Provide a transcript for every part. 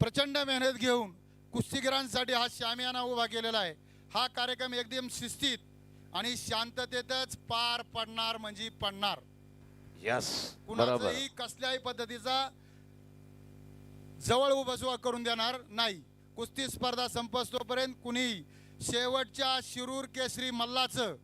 प्रचंड मेहनत घेऊन कुस्तीगिरांसाठी हा शामियाना उभा केलेला आहे. हा कार्यक्रम एकदम शिस्तीत आणि शांततेतच पार पडणार म्हणजे पडणार. यस बरोबर. कुणाचंही कसल्याही पद्धतीचा जवळ उभसवा करून देणार नाही. कुस्ती स्पर्धा संपस्तोपर्यंत कुणी शेवटच्या शिरूर केसरी मल्लाचं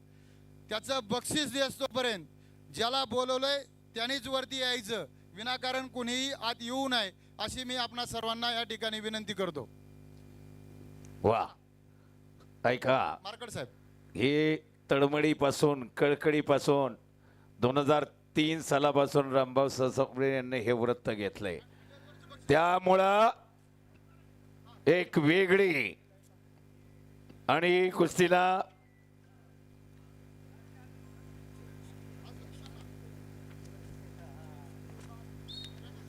त्याचं बक्षीस देस्तोपर्यंत ज्याला बोलवलंय त्यांनीच वरती यायचं. विनाकारण कुणीही आत येऊ नये. अशी मी आपणा सर्वांना या ठिकाणी विनंती करतो. वा. ऐका. मार्कड साहेब. हे तडमडीपासून कळकळीपासून दोन हजार तीन सालापासून रामभाऊ ससपडे यांनी हे व्रत घेतलंय. त्यामुळं एक वेगळी आणि कुस्तीला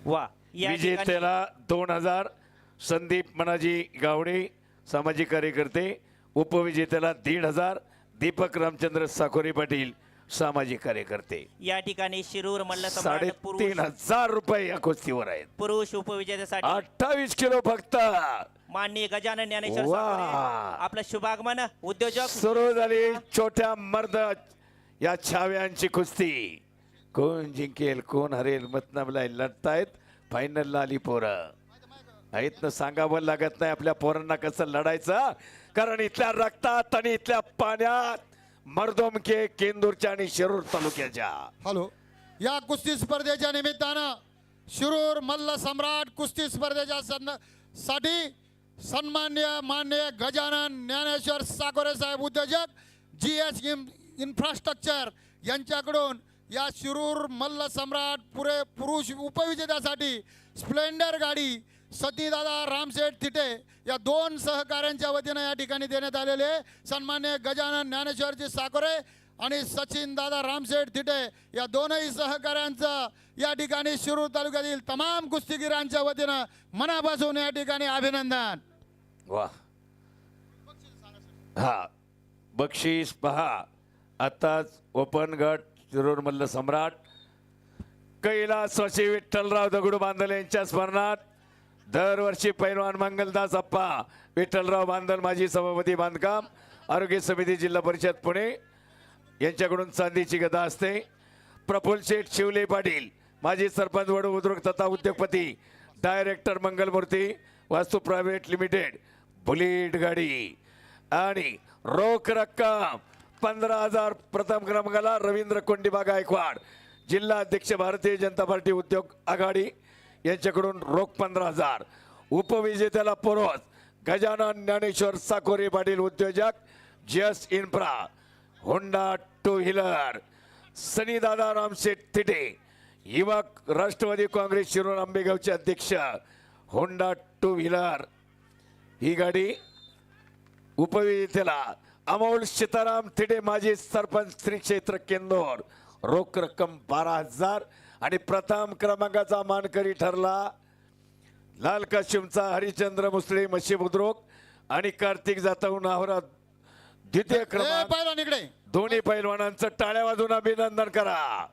वा. या ठिकाणी विजेत्याला दोन हजार संदीप मनाजी गावडे सामाजिक कार्यकर्ते उपविजेत्याला दीड हजार दीपक रामचंद्र साकोरे पाटील सामाजिक कार्यकर्ते. या ठिकाणी शिरूर मल्ल सम्राट साडेतीन पुरुष हजार रुपये या कुस्तीवर आहेत. पुरुष उपविजेत्यासाठी अठ्ठावीस किलो फक्त. माननीय गजानन ज्ञानेश्वर वा. आपलं शुभागमन उद्योजक सुरू झाली छोट्या मर्द या छाव्यांची कुस्ती. कोण जिंकेल कोण हरेल मतनाबला लढतायत. फायनलला आली पोरं. आहेत ना सांगावं लागत नाही आपल्या पोरांना कसं लढायचं. कारण इथल्या रक्तात आणि इथल्या पाण्यात मर्दोमके केंदूरच्या आणि शिरूर तालुक्याच्या. हॅलो. या कुस्ती स्पर्धेच्या निमित्तानं शिरूर मल्ल सम्राट कुस्ती स्पर्धेच्या सन्नसाठी सन्मान्य मान्य गजानन ज्ञानेश्वर साकोरे साहेब उद्योजक जी एस इन्फ्रास्ट्रक्चर यांच्याकडून या शिरूर मल्ल सम्राट पुरे पुरुष उपविजेत्यासाठी स्प्लेंडर गाडी सतीदादा रामशेठ थिटे या दोन सहकाऱ्यांच्या वतीनं या ठिकाणी देण्यात आलेले सन्मान्य गजानन ज्ञानेश्वरजी साकोरे आणि सचिन दादा रामशेठ थिटे या दोनही सहकाऱ्यांचं या ठिकाणी शिरूर तालुक्यातील तमाम कुस्तीगिरांच्या वतीनं मनापासून या ठिकाणी अभिनंदन. वा. हा. बक्षीस पहा. आताच ओपन गट शिरूर सम्राट. कैलासवासी विठ्ठलराव दगडू बांधल यांच्या स्मरणात दरवर्षी पैलवान मंगलदास अप्पा विठ्ठलराव बांधल माजी सभापती बांधकाम आरोग्य समिती जिल्हा परिषद पुणे यांच्याकडून चांदीची गदा असते. प्रफुल्ल शेठ शिवले पाटील माजी सरपंच वडू बुद्रुक तथा उद्योगपती डायरेक्टर मंगलमूर्ती वास्तू प्रायव्हेट लिमिटेड बुलेट गाडी आणि रोख रक्कम. पंधरा हजार प्रथम क्रमांकाला रवींद्र कोंडीबा गायकवाड जिल्हा अध्यक्ष भारतीय जनता पार्टी उद्योग आघाडी. यांच्याकडून रोख पंधरा हजार. उपविजेत्याला पुरवत गजानन ज्ञानेश्वर साकोरे पाटील उद्योजक जस इन्फ्रा होंडा टू व्हीलर सनीदादा रामशेठ तिटे युवक राष्ट्रवादी काँग्रेस शिरोळ आंबेगावचे अध्यक्ष होंडा टू व्हीलर. ही गाडी उपविजेत्याला अमोल सीताराम थिटे माजी सरपंच श्री क्षेत्र केंदोर रोख रक्कम बारा हजार आणि प्रथम क्रमांकाचा मानकरी ठरला लाल काशिमचा हरिचंद्र मुसळे मशी बुद्रोक आणि कार्तिक जाधव नाहोरा द्वितीय क्रमांक. दोन्ही पैलवानांचं टाळ्या वाजून अभिनंदन करा.